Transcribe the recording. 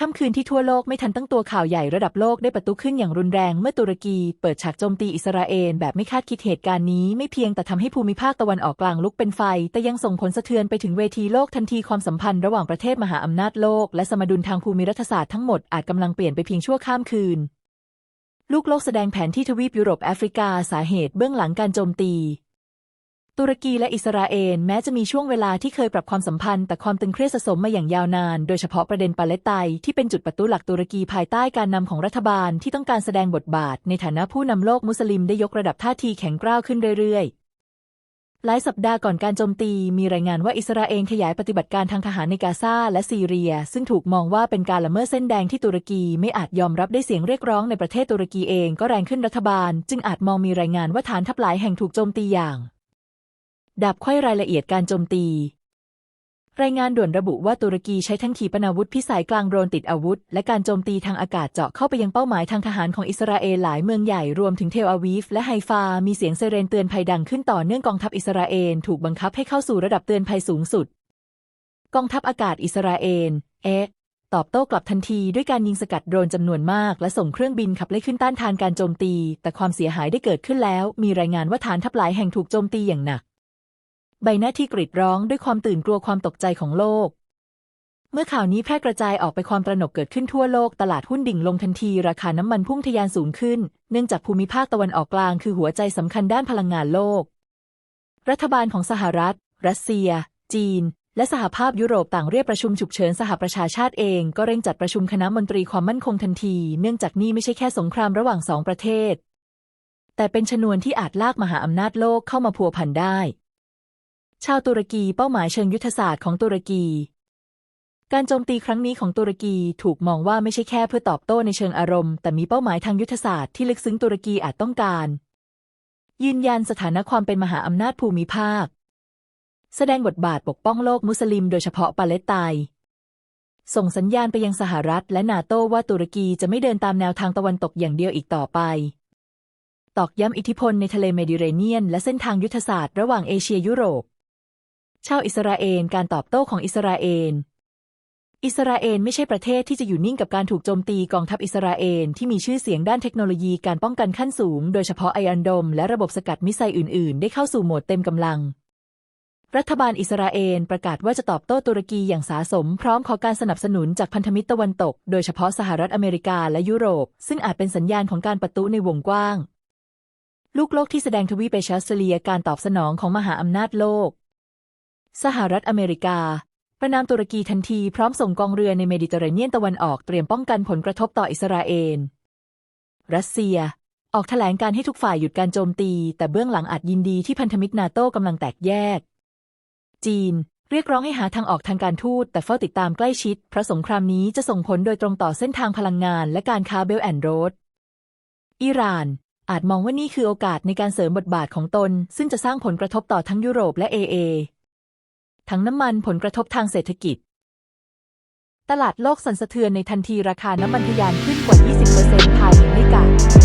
ค่ำคืนที่ทั่วโลกไม่ทันตั้งตัวข่าวใหญ่ระดับโลกได้ประตุขึ้นอย่างรุนแรงเมื่อตุรกีเปิดฉากโจมตีอิสราเอลแบบไม่คาดคิดเหตุการณ์นี้ไม่เพียงแต่ทำให้ภูมิภาคตะวันออกกลางลุกเป็นไฟ แต่ยังส่งผลสะเทือนไปถึงเวทีโลกทันทีความสัมพันธ์ระหว่างประเทศมหาอำนาจโลก และสมดุลทางภูมิรัฐศาสตร์ทั้งหมดอาจกำลังเปลี่ยนไปเพียงชั่วข้ามคืน ลูกโลกแสดงแผนที่ทวีปยุโรปแอฟริกาสาเหตุเบื้องหลังการโจมตี ตุรกีและอิสราเอลแม้จะมีช่วงเวลาที่เคยปรับความสัมพันธ์แต่ความตึงเครียดสะสมมาอย่างยาวนาน โดยเฉพาะประเด็นปาเลสไตน์ที่เป็นจุดประตูหลักตุรกีภายใต้การนำของรัฐบาลที่ต้องการแสดงบทบาท ในฐานะผู้นำโลกมุสลิมได้ยกระดับท่าทีแข็งกร้าวขึ้นเรื่อยๆ หลายสัปดาห์ก่อนการโจมตีมีรายงานว่าอิสราเอลขยายปฏิบัติการทางทหารในกาซาและซีเรีย ซึ่งถูกมองว่าเป็นการละเมิดเส้นแดงที่ตุรกีไม่อาจยอมรับได้เสียงเรียกร้องในประเทศตุรกีเองก็แรงขึ้นรัฐบาล จึงอาจมองมีรายงานว่าฐานทัพหลายแห่งถูกโจมตีอย่าง ดับไขว้รายละเอียดการโจมตี รายงานด่วนระบุว่าตุรกีใช้ทั้งขีปนาวุธพิสัยกลางโดรนติดอาวุธ และการโจมตีทางอากาศเจาะเข้าไปยังเป้าหมายทางทหารของอิสราเอลหลายเมืองใหญ่รวมถึงเทลอาวีฟและไฮฟา มีเสียงไซเรนเตือนภัยดังขึ้นต่อเนื่องกองทัพอิสราเอลถูกบังคับให้เข้าสู่ระดับเตือนภัยสูงสุด กองทัพอากาศอิสราเอลเอะตอบโต้กลับทันทีด้วยการยิงสกัดโดรนจำนวนมาก และส่งเครื่องบินขับไล่ขึ้นต้านทานการโจมตี แต่ความเสียหายได้เกิดขึ้นแล้ว มีรายงานว่าฐานทัพหลายแห่งถูกโจมตีอย่างหนัก ใบหน้าที่กรีดร้องด้วยความตื่นกลัวความตกใจของโลก เมื่อข่าวนี้แพร่กระจายออกไปความตระหนกเกิดขึ้นทั่วโลกตลาดหุ้นดิ่งลงทันที ราคาน้ำมันพุ่งทะยานสูงขึ้น เนื่องจากภูมิภาคตะวันออกกลางคือหัวใจสำคัญด้านพลังงานโลก รัฐบาลของสหรัฐ รัสเซีย จีน และสหภาพยุโรปต่างเรียกประชุมฉุกเฉินสหประชาชาติเองก็เร่งจัดประชุมคณะมนตรีความมั่นคงทันที เนื่องจากนี่ไม่ใช่แค่สงครามระหว่างสองประเทศ แต่เป็นชนวนที่อาจลากมหาอำนาจโลกเข้ามาพัวพันได้ ชาวตุรกีเป้าหมายเชิงยุทธศาสตร์ของตุรกี การโจมตีครั้งนี้ของตุรกีถูกมองว่าไม่ใช่แค่เพื่อตอบโต้ในเชิงอารมณ์ แต่มีเป้าหมายทางยุทธศาสตร์ที่ลึกซึ้งตุรกีอาจต้องการ ยืนยันสถานะความเป็นมหาอำนาจภูมิภาค แสดงบทบาทปกป้องโลกมุสลิมโดยเฉพาะปาเลสไตน์ส่งสัญญาณไปยังสหรัฐและนาโต้ว่าตุรกีจะไม่เดินตามแนวทางตะวันตกอย่างเดียวอีกต่อไป ตอกย้ำอิทธิพลในทะเลเมดิเรเนียน และเส้นทางยุทธศาสตร์ระหว่างเอเชียยุโรป ชาวอิสราเอลการตอบโต้ของอิสราเอลอิสราเอลไม่ใช่ประเทศที่จะอยู่นิ่งกับการถูกโจมตีกองทัพอิสราเอลที่มีชื่อเสียงด้านเทคโนโลยีการป้องกันขั้นสูง โดยเฉพาะไออันดม และระบบสกัดมิไซล์อื่น ๆ ได้เข้าสู่โหมดเต็มกำลัง รัฐบาลอิสราเอลประกาศว่าจะตอบโต้ตุรกีอย่างสาสม พร้อมขอการสนับสนุนจากพันธมิตรตะวันตก โดยเฉพาะสหรัฐอเมริกาและยุโรป ซึ่งอาจเป็นสัญญาณของการประตูในวงกว้าง ลูกโลกที่แสดงทวีปเอเชียสเลียการตอบสนองของมหาอำนาจโลก สหรัฐอเมริกา ประนามตุรกีทันทีพร้อมส่งกองเรือในเมดิเตอร์เรเนียนตะวันออกเตรียมป้องกันผลกระทบต่ออิสราเอล รัสเซีย ออกแถลงการให้ทุกฝ่ายหยุดการโจมตี แต่เบื้องหลังอาจยินดีที่พันธมิตรนาโต้กำลังแตกแยก จีน เรียกร้องให้หาทางออกทางการทูตแต่เฝ้าติดตามใกล้ชิดเพราะสงครามนี้จะส่งผลโดยตรงต่อเส้นทางพลังงานและการค้าเบลแอนด์โรดอิหร่านอาจมองว่านี่คือโอกาสในการเสริมบทบาทของตน ซึ่งจะสร้างผลกระทบต่อทั้งยุโรปและเอเอ ทั้งน้ำมันผลกระทบทางเศรษฐกิจ ตลาดโลกสั่นสะเทือนในทันทีราคาน้ำมันทะยานขึ้นกว่า 20%ภายในไม่กี่